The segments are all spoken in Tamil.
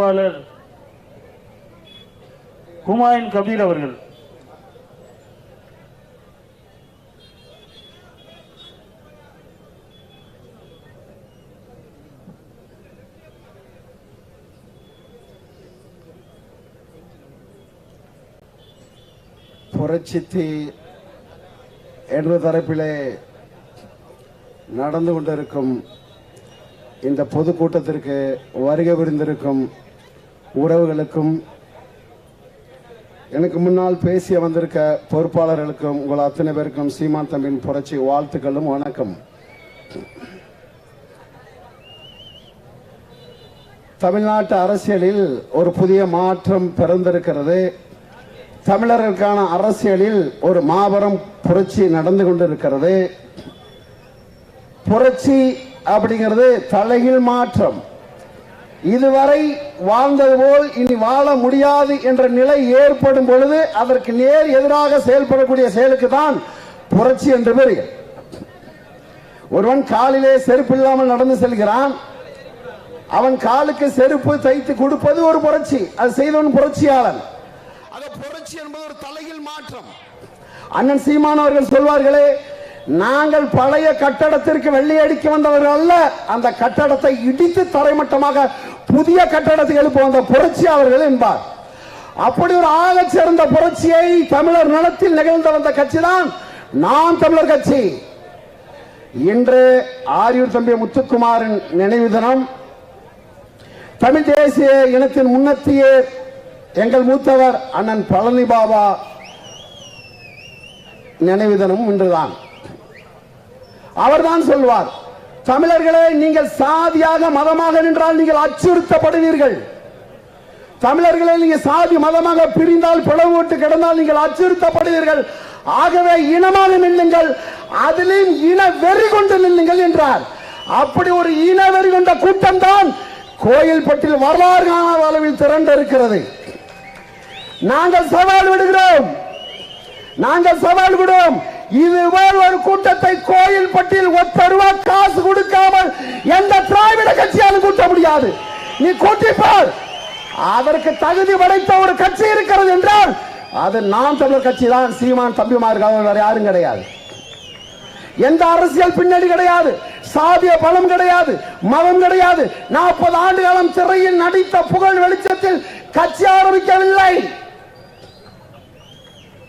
வேட்பாளர் குமாயின் கபீர் அவர்கள். புரட்சித்தி என்ற தரப்பிலே நடந்து கொண்டிருக்கும் இந்த பொதுக்கூட்டத்திற்கு வருகை விருந்திருக்கும் உறவுகளுக்கும் எனக்கு முன்னால் பேசிய வந்திருக்க பொறுப்பாளர்களுக்கும் உங்கள் அத்தனை பேருக்கும் சீமான் தம்பின் புரட்சி வாழ்த்துக்களும் வணக்கம். தமிழ்நாட்டு அரசியலில் ஒரு புதிய மாற்றம் பிறந்திருக்கிறது. தமிழர்களுக்கான அரசியலில் ஒரு மாபெரும் புரட்சி நடந்து கொண்டிருக்கிறது. புரட்சி அப்படிங்கிறது தலைகீழ் மாற்றம். இதுவரை வாழ்ந்தது போல் இனி வாழ முடியாது என்ற நிலை ஏற்படும் பொழுது அதற்கு நேர் எதிராக செயல்படக்கூடிய செயலுக்கு தான் புரட்சி என்று பெயர் ஒருவன் காலிலே செருப்பு இல்லாமல் நடந்து செல்கிறான். அவன் காலுக்கு செருப்பு தைத்து கொடுப்பது ஒரு புரட்சி. அது செய்தவன் புரட்சியாளன். அது புரட்சி என்பது ஒரு தலையில் மாற்றம். அண்ணன் சீமான் அவர்கள் சொல்வார்களே நாங்கள் பழைய கட்டடத்திற்கு வெள்ளி அடிக்க வந்தவர்கள் அல்ல. அந்த கட்டடத்தை இடித்து தரைமட்டமாக புதிய கட்டடத்தை எழுப்ப வந்த புரட்சியாளர்கள் என்பார். அப்படி ஒரு ஆக சிறந்த புரட்சியை தமிழர் நலத்தில் நிகழ்ந்து வந்த கட்சி தான் நாம் தமிழர் கட்சி. இன்று ஆரியூர் தம்பி முத்துக்குமாரின் நினைவு தினம். தமிழ் தேசிய இனத்தின் முன்னத்திய எங்கள் மூத்தவர் அண்ணன் பழனி பாபா நினைவு தினமும் இன்றுதான். அவர்தான் சொல்வார். தமிழர்களே நீங்கள் சாதியாக மதமாக நின்றால் நீங்கள் அச்சுறுத்தப்படுவீர்கள். தமிழர்களே நீங்க சாதி மதமாக பிரிந்தால் பிளவுபட்டு கிடந்தால் நீங்கள் அச்சுறுத்தப்படுவீர்கள். ஆகவே இனமாக நில்லுங்கள். அதிலும் இன வெறி கொண்டு நில்லுங்கள் என்றார். அப்படி ஒரு இன வெறி கொண்ட கூட்டம் தான் கோயில்பட்டில் வரலாறு காணாத அளவில் திரண்டு இருக்கிறது நாங்கள் சவால் விடுகிறோம். நாங்கள் சவால் விடுவோம். இதுபோல் ஒரு கூட்டத்தை கோயில் பட்டியல் ஒத்த ரூபா காசு கொடுக்காமல் எந்த திராவிட கட்சியாலும் கூட்ட முடியாது. நீ கூட்டிப்பார் அதற்கு தகுதி படைத்த ஒரு கட்சி இருக்கிறது என்றால் அது நாம் தமிழர் கட்சி தான். சீமான் தம்பிமார்கள் வேற யாரும் கிடையாது. எந்த அரசியல் பின்னணி கிடையாது. சாதிய பலம் கிடையாது. மதம் கிடையாது. நாற்பது ஆண்டு காலம் சிறையில் நடித்த புகழ் வெளிச்சத்தில் கட்சி ஆரம்பிக்கவில்லை.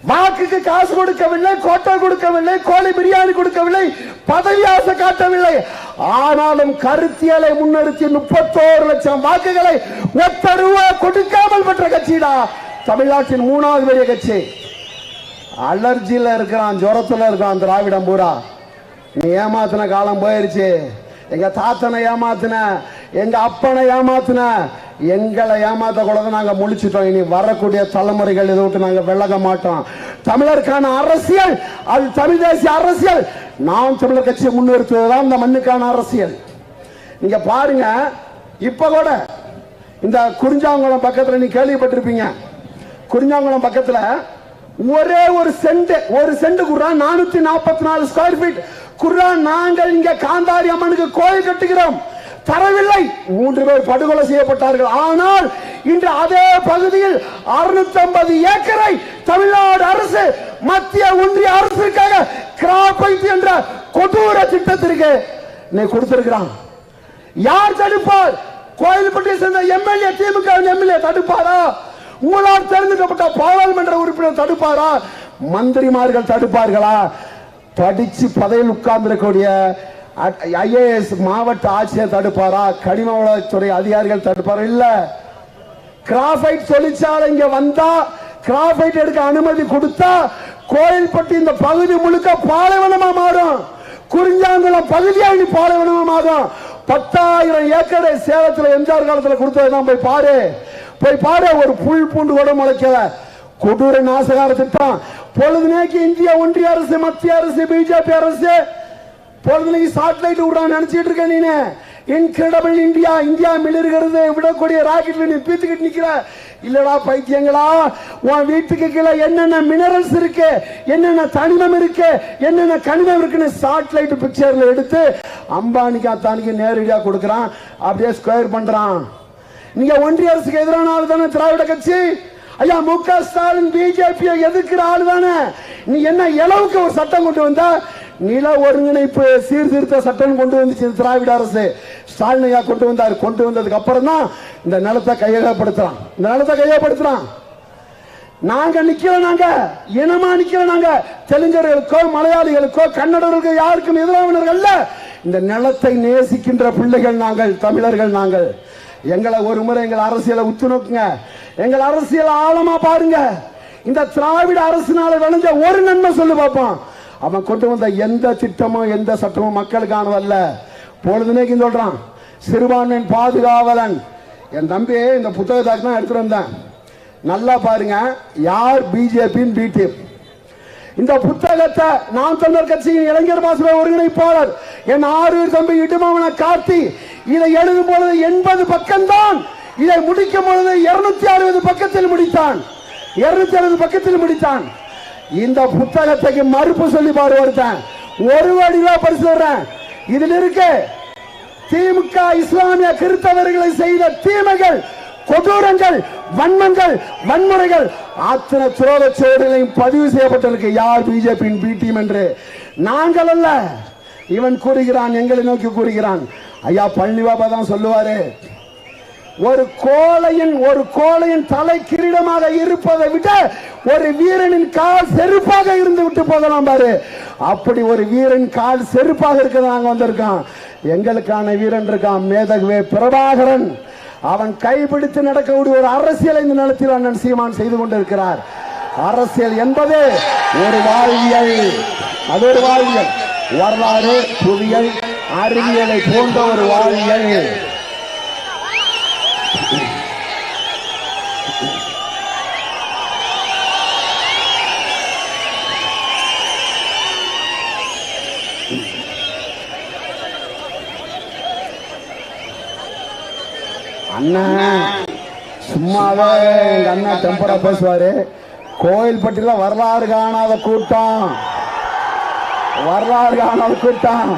வாக்குக்கு காசு கொடுக்கவில்லை கோட்டை கொடுக்கவில்லை கோழி பிரியாணி கொடுக்கவில்லை பதவி ஆசை காட்டவில்லை. ஆனாலும் கருத்தியலை முன்னிறுத்தி முப்பத்தோரு லட்சம் வாக்குகளை ஒத்த ரூபா கொடுக்காமல் பெற்ற கட்சிடா தமிழ்நாட்டின் மூணாவது பெரிய கட்சி. அலர்ஜியில் இருக்கிறான் ஜுரத்துல இருக்கான் திராவிடம் பூரா. நீ ஏமாத்தின காலம் போயிருச்சு. எங்க தாத்தனை ஏமாத்தின எங்க அப்பனை ஏமாத்தின எங்களை ஏமாத்த கூட நாங்க முழிச்சிட்டோம். இனி வரக்கூடிய தலைமுறைகள் இதை விட்டு நாங்க விலக மாட்டோம். தமிழருக்கான அரசியல் அது தமிழ் தேசிய அரசியல். நாம் தமிழர் கட்சியை முன்னிறுத்துவதுதான் இந்த மண்ணுக்கான அரசியல். நீங்க பாருங்க இப்ப கூட இந்த குறிஞ்சாங்குளம் பக்கத்துல நீ கேள்விப்பட்டிருப்பீங்க. குறிஞ்சாங்குளம் பக்கத்துல ஒரே ஒரு சென்ட் ஒரு சென்ட் குரா நானூத்தி நாற்பத்தி நாலு ஸ்கொயர் ஃபீட் குரா நாங்கள் இங்க காந்தாரி அம்மனுக்கு கோயில் கட்டுகிறோம். தரவில்லை. மூன்று பேர் படுகொலை செய்யப்பட்டார்கள். ஆனால் இன்று அதே பகுதியில் 650 ஏக்கரை தமிழ்நாடு அரசு மத்திய ஒன்றிய அரசுக்காக கிராப்பைட் என்ற கொடூர திட்டத்திற்கு நீ கொடுத்திருக்கிறான். யார் தடுப்பார்? கோயில்பட்டியை சேர்ந்த எம்எல்ஏ திமுக எம்எல்ஏ தடுப்பாரா? உங்களால் தேர்ந்தெடுக்கப்பட்ட பாராளுமன்ற உறுப்பினர் தடுப்பாரா? மந்திரிமார்கள் தடுப்பார்களா? படிச்சு பதவியில் உட்கார்ந்திருக்கக்கூடிய ஐஏஎஸ் மாவட்ட ஆட்சியர் தடுப்பாரா? கனிம வளத்துறை அதிகாரிகள் தடுப்பாரா? இல்ல. கிராஃபைட் தொழிற்சாலை இங்க வந்தா கிராஃபைட் எடுக்க அனுமதி கொடுத்தா கோயில்பட்டி இந்த பகுதி முழுக்க பாலைவனமா மாறும். குறிஞ்சாங்குளம் பகுதியா இனி பாலைவனமா மாறும். பத்தாயிரம் ஏக்கரை சேலத்துல எம்ஜிஆர் காலத்துல கொடுத்ததுதான் போய் பாரு. போய் பாரு ஒரு புல் பூண்டு கூட முளைக்கல. கொடூர நாசகார திட்டம். பொழுதுனேக்கு இந்திய ஒன்றிய அரசு மத்திய அரசு பிஜேபி அரசு பொழுதுனைக்கு சாட்டிலைட் விடுறான் நினைச்சிட்டு இருக்க நீனு. இன்கிரெடபிள் இந்தியா இந்தியா மிளிருகிறது விடக்கூடிய ராக்கெட்ல நீ பீத்துக்கிட்டு நிக்கிற. இல்லடா பைத்தியங்களா உன் வீட்டுக்கு கீழே என்னென்ன மினரல்ஸ் இருக்கு என்னென்ன தனிமம் இருக்கு என்னென்ன கனிமம் இருக்குன்னு சாட்டிலைட் பிக்சர்ல எடுத்து அம்பானிக்கு அத்தானிக்கு நேரடியா கொடுக்கறான். அப்படியே ஸ்கொயர் பண்றான். நீங்க ஒன்றிய அரசுக்கு எதிரான ஆள் தானே திராவிட கட்சி? ஐயா மு க ஸ்டாலின் பிஜேபியை எதிர்க்கிற ஆளு தானே? நீ என்ன இளவுக்கு ஒரு சட்டம் கொண்டு வந்தா? நில ஒருங்கிணைப்பு சீர்திருத்த சட்டம் கொண்டு வந்துச்சு திராவிட அரசு. ஸ்டாலின் ஐயா கொண்டு வந்தார். கொண்டு வந்ததுக்கு அப்புறம் தான் இந்த நிலத்தை கையகப்படுத்துறான். இந்த நிலத்தை கையகப்படுத்துறான். நாங்க நிக்கல நாங்க. இனமா நிக்கல நாங்க. தெலுங்கர்களுக்கோ மலையாளிகளுக்கோ கன்னடர்களுக்கோ யாருக்கும் எதிரானவர்கள் இந்த நிலத்தை நேசிக்கின்ற பிள்ளைகள் நாங்கள் தமிழர்கள் நாங்கள். எங்களை ஒரு முறை எங்கள் அரசியலை உத்து நோக்குங்க. எங்கள் அரசியல் ஆழமா பாருங்க. இந்த திராவிட அரசினால விளைஞ்ச ஒரு நன்மை சொல்லு பார்ப்போம் அவன் கொண்டு வந்த எந்த திட்டமும் எந்த சட்டமும் மக்களுக்கானதல்ல பொழுதுனேக்கு சொல்றான் சிறுபான்மையின் பாதுகாவலன். என் தம்பி இந்த புத்தகத்தாக்கு தான் எடுத்துட்டு வந்தேன். நல்லா பாருங்க யார் பிஜேபியின் பி இந்த புத்தகத்தை நாம் தமிழர் கட்சியின் இளைஞர் மாசுவை ஒருங்கிணைப்பாளர் என் ஆறு தம்பி இடுமவன கார்த்தி. இதை எழுதும் பொழுது எண்பது பக்கம்தான். இதை முடிக்கும் பொழுது இருநூத்தி அறுபது பக்கத்தில் முடித்தான். இருநூத்தி அறுபது பக்கத்தில் முடித்தான். இந்த புத்தகத்துக்கு மறுப்பு சொல்லி பாரு ஒருத்தன். ஒரு வடிவா பரிசுறேன் இதில் இருக்கு திமுக இஸ்லாமிய கிறிஸ்தவர்களை செய்த தீமைகள் கொடூரங்கள் வன்மங்கள் வன்முறைகள் அத்தனை துரோக செயல்களையும் பதிவு செய்யப்பட்டிருக்கு. யார் பிஜேபியின் பி டீம் என்று? நாங்கள் அல்ல. இவன் கூறுகிறான் எங்களை நோக்கி கூறுகிறான். ஐயா பழனி பாபா தான் சொல்லுவாரு. ஒரு கோலையின் ஒரு கோலையின் தலை கிரீடமாக இருப்பதை விட ஒரு வீரனின் கால் செருப்பாக இருந்து விட்டு போகலாம் பாரு. அப்படி ஒரு வீரன் கால் செருப்பாக இருக்க நாங்கள் வந்திருக்கான். எங்களுக்கான வீரன் இருக்கான் மேதகுவே பிரபாகரன். அவன் கைபிடித்து நடக்கக்கூடிய ஒரு அரசியலை இந்த நிலத்தில் அண்ணன் சீமான் செய்து கொண்டிருக்கிறார். அரசியல் என்பது ஒரு வாழ்வியல். அது ஒரு வாழ்வியல். வரலாறு புவியியல் அறிவியலை போன்ற ஒரு வாழ்வியல். அண்ணன் சும்மாவே எங்க அண்ணன் டெம்பரா பேசுவாரு. கோயில்பட்டியில வரலாறு காணாத கூட்டம். வரலாறு காணாத கூட்டம்.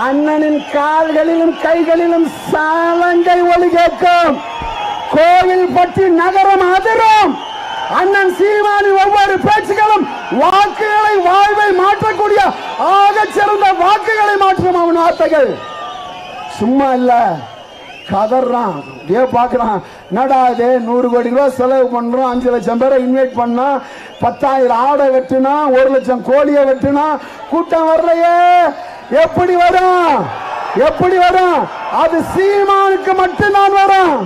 அண்ணனின் கால்களிலும் கைகளிலும் சாலங்கை ஒளி கேட்கும். கோயில்பட்டி நகரம் அதிரும். அண்ணன் சீமானின் ஒவ்வொரு பேச்சுகளும் வாக்குகளை வாழ்வை மாற்றக்கூடிய ஆகச் சிறந்த வாக்குகளை மாற்றும் அவன் வார்த்தைகள். சும்மா இல்ல. கதறான். ஏ பாக்குறான் என்னடா நூறு கோடி ரூபா செலவு பண்றோம். அஞ்சு லட்சம் பேரை இன்வைட் பண்ணா பத்தாயிரம் ஆடை வெட்டுனா ஒரு லட்சம் கோழியை வெட்டுனா கூட்டம் வரலையே. எப்படி வரும்? எப்படி வரும்? அது சீமானுக்கு மட்டும்தான் வரும்.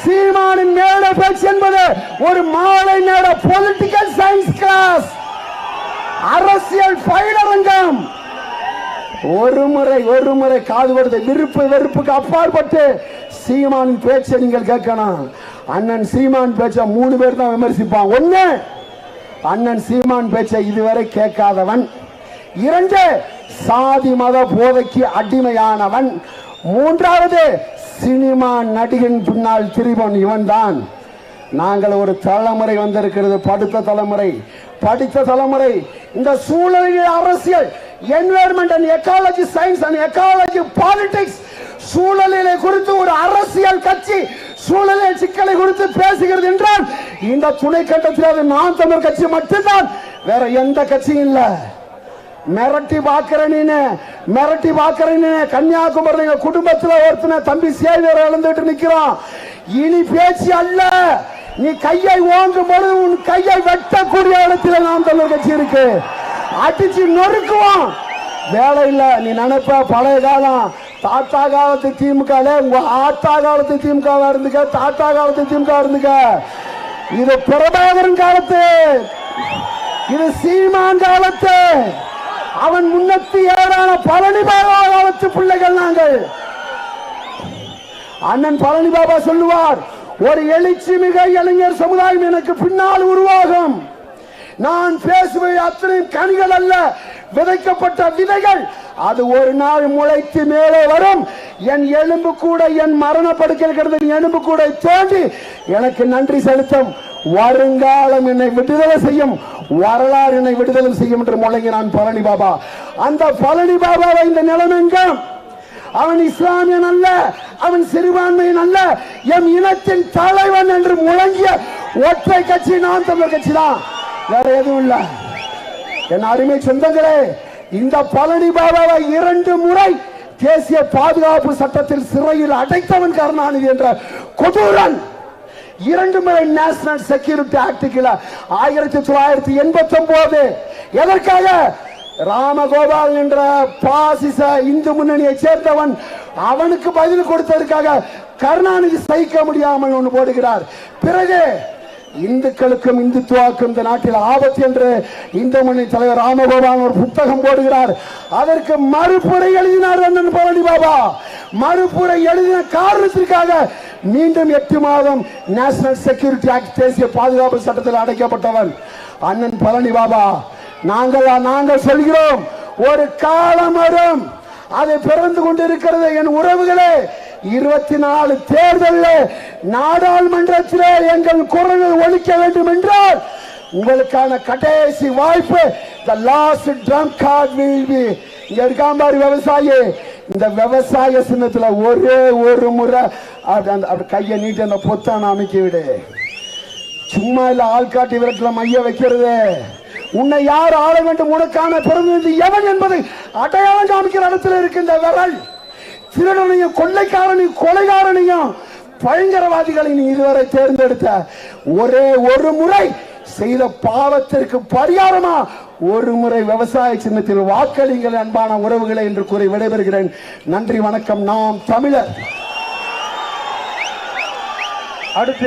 சீமானின் நேர பேச்சு என்பது ஒரு மாலை நேர பொலிட்டிக்கல் சயின்ஸ் கிளாஸ் அரசியல் பயிலரங்கம் ஒரு முறை ஒரு முறை காது கொடுத்த விருப்பு வெறுப்புக்கு அப்பாற்பட்டு சீமான் பேச்சை நீங்கள் கேட்கணும். அண்ணன் சீமான் பேச்சை மூணு பேர் தான் விமர்சிப்பான் ஒண்ணு அண்ணன் சீமான் பேச்சை இதுவரை கேட்காதவன். இரண்டு சாதி மத போதைக்கு அடிமையானவன். மூன்றாவது சினிமா நடிகன் பின்னால் திரிபவன் இவன்தான். நாங்கள் ஒரு தலைமுறை வந்திருக்கிறது படித்த தலைமுறை. படித்த தலைமுறை. இந்த சூழலில் அரசியல் environment and ecology science and ecology politics சூழலிலை குறித்து ஒரு அரசியல் கட்சி சூழலில் சிக்கலை குறித்து பேசுகிறது என்றால் இந்த துணை கட்டத்தில் அது நான் தமிழ் கட்சி மட்டும்தான். வேற எந்த கட்சியும் இல்லை. மிரட்டி பாக்குற மிரட்டி பாக்குற கன்னியாகுமரி எங்க குடும்பத்துல ஒருத்தன தம்பி சேவியர் இழந்துட்டு நிக்கிறான். இனி பேச்சு அல்ல. நீ கையை ஓங்கும் பொழுது உன் கையை வெட்டக்கூடிய இடத்துல நாம் தமிழ் கட்சி இருக்கு. அடிச்சு நொறுக்குவோம் வேலை இல்ல நீ நினைப்ப பழைய காலம். தாத்தா காலத்து திமுக உங்க ஆத்தா காலத்து திமுக இருந்துக்க தாத்தா காலத்து திமுக இருந்துக்க. இது பிரபாகரன் காலத்து. இது சீமான் காலத்து. அவன் முன்னத்தி ஏழான பழனி பாபா காலத்து பிள்ளைகள் நாங்கள். அண்ணன் பழனி பாபா சொல்லுவார் ஒரு எழுச்சி மிக இளைஞர் சமுதாயம் எனக்கு பின்னால் உருவாகும். நான் பேசுவது அத்தனை கனிகள் அல்ல விதைக்கப்பட்ட விதைகள். அது ஒரு நாள் முளைத்து மேலே வரும். என் எலும்பு கூட என் மரண படுக்கையில் கிடந்த எலும்பு கூட தோண்டி எனக்கு நன்றி செலுத்தும். வருங்காலம் என்னை விடுதலை செய்யும். வரலாறு என்னை விடுதலை செய்யும் என்று முழங்கினான் பழனி பாபா. அந்த பழனி பாபாவை இந்த நிலமெங்கும் அவன் இஸ்லாமியன் அல்ல அவன் சிறுபான்மையின் அல்ல எம் இனத்தின் தலைவன் என்று முழங்கிய ஒற்றை கட்சி நான் தமிழர் கட்சி தான். வேற எதுவும் இல்ல. என் அருமை சொந்தங்களே இந்த பழனி பாபாவை இரண்டு முறை தேசிய பாதுகாப்பு சட்டத்தில் சிறையில் அடைத்தவன் கருணாநிதி என்ற கொடூரன் இரண்டு முறை நேஷனல் செக்யூரிட்டி ஆக்டுக்குள்ள ஆயிரத்தி தொள்ளாயிரத்தி எண்பத்தி ஒன்பது எதற்காக? ராமகோபால் என்ற பாசிச இந்து முன்னணியை சேர்ந்தவன் அவனுக்கு பதில் கொடுத்ததற்காக கருணாநிதி சகிக்க முடியாமல் ஒன்று போடுகிறார். பிறகு இந்துக்களுக்கும் இந்துத்துவாக்கும் இந்த நாட்டில் ஆபத்து என்று இந்து முன்னணி தலைவர் ராமகோபால் ஒரு புத்தகம் போடுகிறார். அதற்கு மறுப்புரை எழுதினார் அண்ணன் பழனி பாபா மறுப்புரை எழுதின காரணத்திற்காக மீண்டும் எட்டு மாதம் நேஷனல் செக்யூரிட்டி ஆக்ட் தேசிய பாதுகாப்பு சட்டத்தில் அடைக்கப்பட்டவன் அண்ணன் பழனி பாபா. நாங்கள் நாங்கள் சொல்கிறோம் ஒரு காலம் வரும் அதை பிறந்து கொண்டிருக்கிறது என் உறவுகளே. இருபத்தி நாலு தேர்தலில் நாடாளுமன்றத்திலே எங்கள் குரலை ஒழிக்க வேண்டும் என்றால் உங்களுக்கான கடைசி வாய்ப்பு the last drum card will இங்க விவசாயி. இந்த விவசாய சின்னத்துல ஒரே ஒரு முறை. அப்படி அந்த அப்படி கையை நீட்டி அந்த பொத்தான அமைக்க விடு. சும்மா இல்ல ஆள்காட்டி விரட்டுல மைய வைக்கிறது. உன்னை யார் ஆள வேண்டும்? உனக்கான பிறந்தது எவன் என்பதை அடையாளம் காமிக்கிற இடத்துல இருக்கு இந்த விரல். திருடனையும் கொள்ளைக்காரனையும் கொலைகாரனையும் பயங்கரவாதிகளை நீ இதுவரை தேர்ந்தெடுத்த. ஒரே ஒரு முறை செய்த பாவத்திற்கு பரிகாரமா ஒரு முறை விவசாய சின்னத்தில் வாக்களிங்கள் அன்பான உறவுகளை என்று கூறி விடைபெறுகிறேன். நன்றி வணக்கம். நாம் தமிழர். அடுத்து